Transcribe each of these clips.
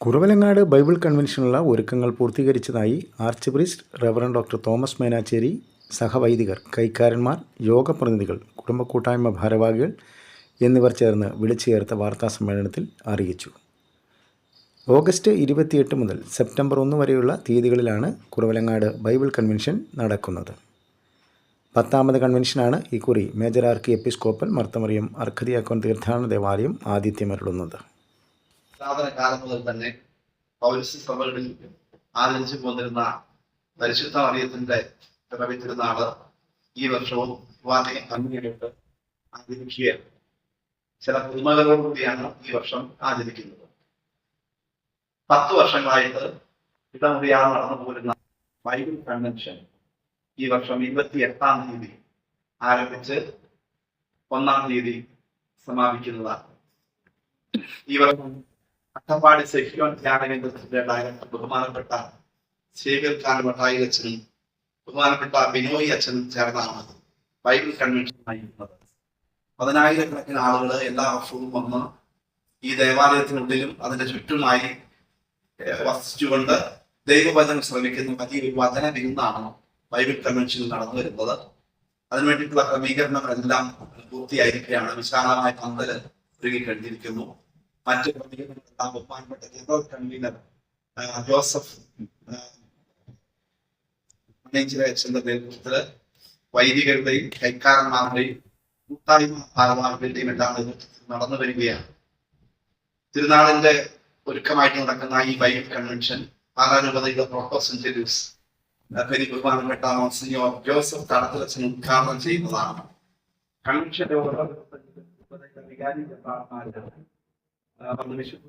Kuravilangad Bible കൺവെൻഷനുള്ള ഒരുക്കങ്ങൾ പൂർത്തീകരിച്ചതായി archpriest reverend doctor Thomas Menachery സഹവൈദികർ കൈക്കാരന്മാർ യോഗ പ്രതിനിധികൾ കുടുംബ കൂട്ടായ്മ ഭാരവാഹികൾ എന്നിവർ ചേർന്ന് വിളിച്ചു ചേർത്ത വാർത്താ സമ്മേളനത്തിൽ അറിയിച്ചു. ഓഗസ്റ്റ് ഇരുപത്തിയെട്ട് മുതൽ സെപ്റ്റംബർ ഒന്ന് വരെയുള്ള തീയതികളിലാണ് കുറവലങ്ങാട് ബൈബിൾ കൺവെൻഷൻ നടക്കുന്നത്. പത്താമത് കൺവെൻഷനാണ് ഇക്കുറി മേജർ ആർക്കി എപ്പിസ്കോപ്പൽ മർത്തമറിയം അർക്കതിയാക്കോൻ തീർത്ഥാടന ദേവാലയം ആതിഥ്യമരുളുന്നത് പുരാതന കാലം മുതൽ തന്നെ പൗരസ്യ സഭകളിൽ ആചരിച്ചു പോന്നിരുന്ന പരിശുദ്ധ മറിയത്തിന്റെ പിറവിത്തിരുന്നാൾ ഈ വർഷവും ഭംഗിയായിട്ട് ആചരിക്കുകയാണ് ചില പുതുമകളോടുകൂടിയാണ് ഈ വർഷം ആചരിക്കുന്നത്. പത്ത് വർഷങ്ങളായിട്ട് ഇടമുറിയാതെ നടന്നു പോരുന്ന ബൈബിൾ കൺവെൻഷൻ ഈ വർഷം ഇരുപത്തി എട്ടാം തീയതി ആരംഭിച്ച് ഒന്നാം തീയതി സമാപിക്കുന്നതാണ്. ഈ വർഷം അട്ടപ്പാടി ധ്യാനകേന്ദ്രത്തിന്റെ ഡയറക്ടർ ബഹുമാനപ്പെട്ട സേവ്യർ ഖാൻ മഠായി അച്ഛനും ബഹുമാനപ്പെട്ട ബിനോയ് അച്ഛനും ചേർന്നാണ് ബൈബിൾ കൺവെൻഷൻ നയിക്കുന്നത് പതിനായിരക്കണക്കിന് ആളുകൾ എല്ലാ വർഷവും വന്ന് ഈ ദേവാലയത്തിനുള്ളിലും അതിന്റെ ചുറ്റുമായി വസിച്ചുകൊണ്ട് ദൈവവചനം ശ്രമിക്കുന്ന വലിയൊരു വചന വിരുന്നാണ് ബൈബിൾ കൺവെൻഷനിൽ നടന്നു വരുന്നത്. അതിനു വേണ്ടിയിട്ടുള്ള ക്രമീകരണങ്ങളെല്ലാം പൂർത്തിയായിരിക്കുകയാണ്. വിശാലമായ പന്തൽ ഒരുങ്ങി കഴിഞ്ഞിരിക്കുന്നു. മറ്റ് പ്രതികരണങ്ങളെല്ലാം ബഹുമാനപ്പെട്ട ജനറൽ കൺവീനർ ജോസഫ് മണേച്ചിറ അച്ഛന്റെ നേതൃത്വത്തിൽ വൈദികരുടെയും കൈക്കാരന്മാരുടെയും കൂട്ടായ്മ ഭാരവാഹികളുടെയും എല്ലാം നേതൃത്വത്തിൽ നടന്നു വരികയാണ്. തിരുനാളിന്റെ ഒരുക്കമായിട്ട് നടക്കുന്ന ഈ ബൈബിൾ കൺവെൻഷൻ പാലാരൂപതയുടെ പ്രോട്ടോസെന്ററിസ് പെരി ബഹുമാനപ്പെട്ട മോൺസിഞ്ഞോർ ജോസഫ് തടത്തിലച്ഛൻ ഉദ്ഘാടനം ചെയ്യുന്നതാണ്. കൺവെൻഷന്റെ ഓരോ വികാരി ah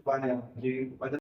parlamento do que vai